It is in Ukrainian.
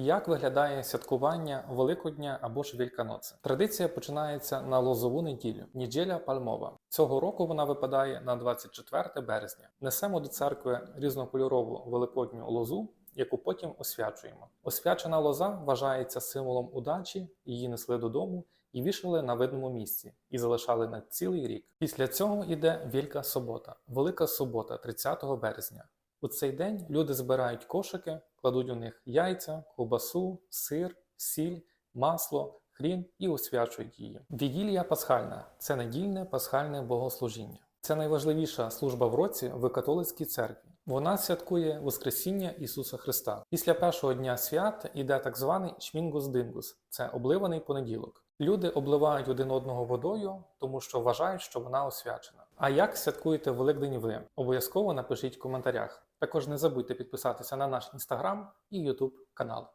Як виглядає святкування Великодня або ж Вільканоце? Традиція починається на лозову неділю, неділя пальмова. Цього року вона випадає на 24 березня. Несемо до церкви різнокольорову великодню лозу, яку потім освячуємо. Освячена лоза вважається символом удачі, її несли додому і вішали на видному місці і залишали на цілий рік. Після цього йде Вілька Собота, Велика Субота, 30 березня. У цей день люди збирають кошики, кладуть у них яйця, ковбасу, сир, сіль, масло, хрін і освячують її. Вігілія Пасхальна це недільне пасхальне богослужіння. Це найважливіша служба в році в католицькій церкві. Вона святкує Воскресіння Ісуса Христа. Після першого дня свят іде так званий Чмінгус-Дингус – це обливаний понеділок. Люди обливають один одного водою, тому що вважають, що вона освячена. А як святкуєте Великдень ви? Обов'язково напишіть в коментарях. Також не забудьте підписатися на наш інстаграм і Ютуб канал.